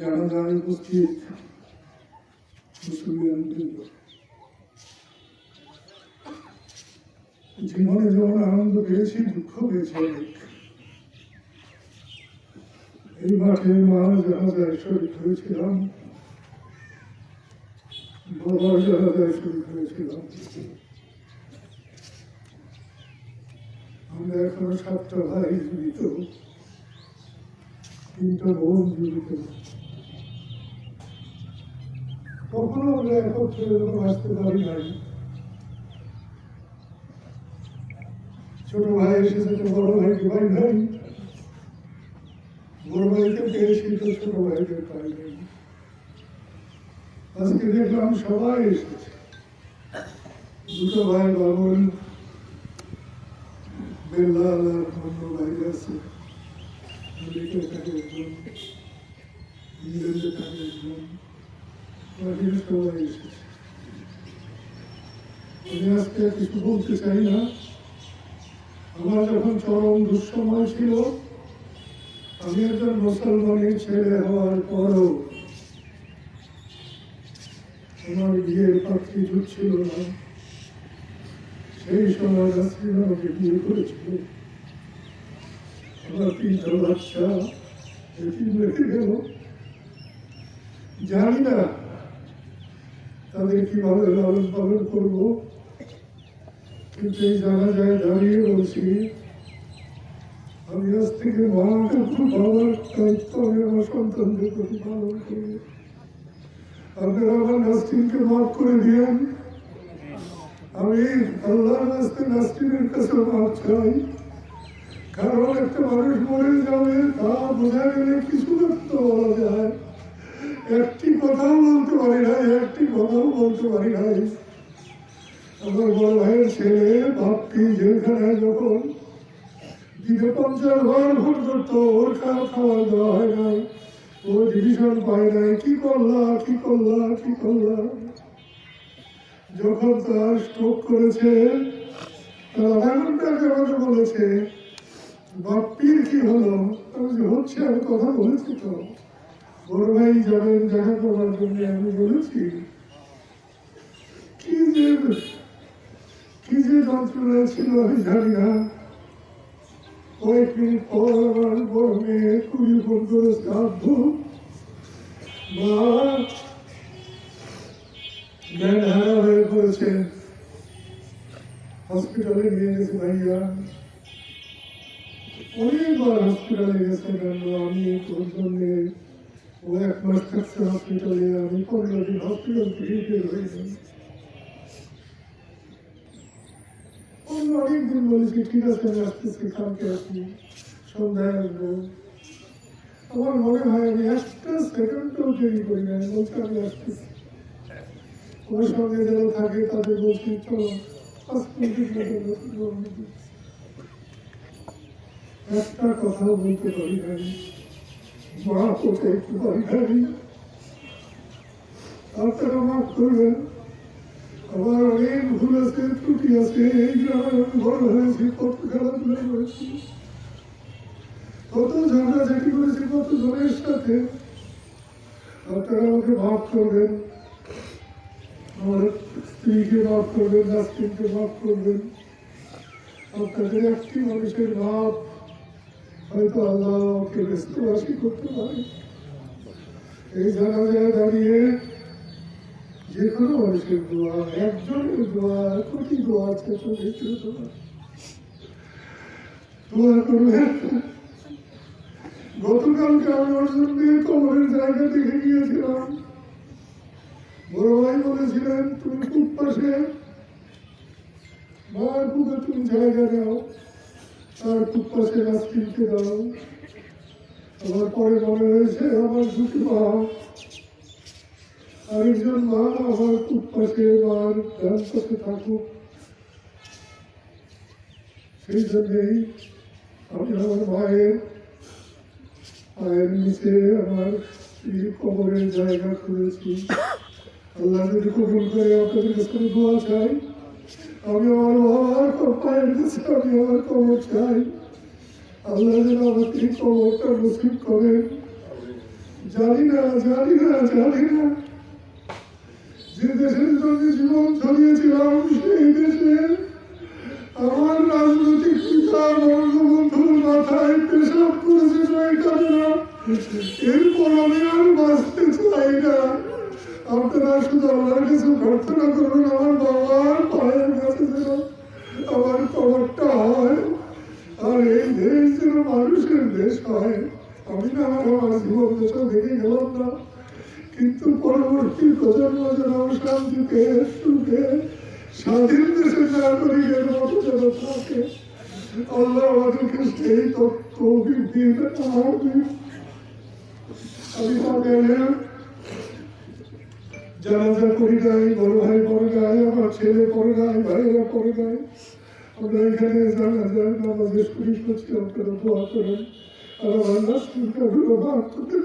জানাজায় বৃন্দ। জীবনে যেমন আনন্দ পেয়েছি, দুঃখ পেয়েছি অনেক। এই মাঠে মা জাহাজায় শরীর হয়েছিলাম। আমরা এখনও সাতটা ভাই জীবিত কখনো আমরা একত্রে আসতে পারি নাই ছোট ভাই এসেছে তো বড় ভাইকে পাই নাই বড় ভাইকে পেয়েছি তো ছোট ভাইকে পাই নাই আজকে দেখলাম সবাই এসেছে দুটো ভাই বাবুল বেল্লাল আর ভাই আছে। আমেরিকায় থাকে একজন থাকে একজন আজকে কিছু বলতে চাই না। আমার যখন চরম দুঃসময় ছিল, আমি একজন মুসলমানের ছেলে হওয়ার পরও আমার বিয়ের পাখি জুটছিল না। সেই সময় আমাকে বিয়ে করেছিল। জানি না তাদের কীভাবে লালন পালন করব, কিন্তু জানা যায় দাঁড়িয়ে বলছি, আমি আজ থেকে মা বাবার দায়িত্ব আমি আমার সন্তানদের প্রতি নাস্তিনকে মাফ করে দিয়েন। আমি আল্লাহর রাস্তে নাস্তিনের কাছে মাফ চাই। কারণ একটা মানুষ মরে যাবে তা বোঝা গেলে কিছু তো বলা যায় একটি কথাও বলতে পারি নাই একটি কথাও বলতে পারি নাই আমার বড় ভাইয়ের ছেলে বাপটি জেলখানায় যখন দিনে পঞ্চাশ বার ভোট করতো ওর খাওয়া খাওয়া দেওয়া হয় নাই ও ডিভিশন পায় নাই কি করলা কি করলা কি করলা যখন তার স্ট্রোক করেছে, তার আধা ঘণ্টা বলেছে। বাপ্পির কি হলো? আমি হচ্ছে, আমি কথা বলেছি তো। বড় ভাই যাবেন দেখা করার জন্য আমি বলেছি। কি যে কি যে যন্ত্রণা ছিল, আমি জানি না। কয়েক পর আমার বড় মেয়ে কুড়ি ফোন করে শ্রাদ্ধ। মা জ্ঞান হারা হয়ে পড়েছে হসপিটালে নিয়ে গেছে ভাইয়া। অনেকবার হসপিটালে গেছে কেন? আমি তোর জন্যে ও এক মাস থাকছে হসপিটালে আমি পনেরো দিন হসপিটাল থেকে বের হয়ে অনেকদিন বলেছি, ঠিক আছে, আমি আসতেছি কালকে আসি। সন্ধ্যায় আসব। আমার মনে হয় আমি একটা সেকেন্ডও দেরি করি না বলছি আমি আসতেছি ওর সঙ্গে যারা থাকে, তাদের বলছি, চলো পাঁচ মিনিটের। একটা কথাও বলতে পারি নাই মা হতে একটু পারি নাই আপনারা মাফ করবেন। আমার অনেক ভুল আছে, ত্রুটি আছে, এই গ্রামে আমি বড় হয়েছি কত খেলাধুলা করেছি কত ঝগড়াঝাটি করেছি, কত জনের সাথে। আপনারা আমাকে মাফ করবেন। আমার স্ত্রীকে মাফ করবেন নাস্তিনকে মাফ করবেন। আপনাদের একটি মানুষের ভাব হয়তো আল্লাহ ওকে ব্যস্তবাসী করতে পারে। এই জানা দাঁড়িয়ে যে কোনো মানুষের দোয়া, একজনের দোয়া, কোটি দোয়া আছে দোয়া দোয়া করবেন? গতকালকে আমি অর্জুন দিয়ে কবরের জায়গা দেখে গিয়েছিলাম। বড় ভাই বলেছিলেন, তুমি খুব পাশে। মার বুকে তুমি জায়গা দাও। তার খুব পাশে নাস্তিনকে দাও আমার পরে মনে হয়েছে আমার দুটি মা আরেকজন মা আমার খুব পাশে মার ডান পাশে থাকুক সেই জন্যেই আমি আমার মায়ের পায়ের নিচে আমার স্ত্রীর কবরের জায়গা খুঁজেছি আল্লাহ যদি কবুল করে আপনাদের কাছে আমি দোয়া চাই আমি আমার বাবার পায়ের কাছে আমি আমার কবর চাই আল্লাহ যেন আমাকে এই কবরটা নসিব করেন। জানি না জানি না জানি না। যে দেশের জন্য জীবন ছড়িয়েছিলাম সেই দেশে আমার রাজনৈতিক পিতা, বঙ্গবন্ধুর মাথায় পেশাব করেছে নয়টা না। এরপর আমি আর বাঁচতে চাই না আপনারা শুধু আল্লাহর কাছে প্রার্থনা করবেন আমার আমার হয়। আর এই দেশ মানুষের দেশ হয়। আমি না আমার না। কিন্তু পরবর্তী প্রজন্ম যেন শান্তিতে, সুখে, স্বাধীন দেশের নাগরিকের তথ্য দিন আমি জানাজা করি নাই বড় ভাই পড়ে নাই আমার ছেলে পড়ে নাই ভাইয়েরা পড়ে নাই আমরা এখানে জানাজা, নামাজের করি করছি আপনারা দোয়া করেন আর আমার নাচ করতে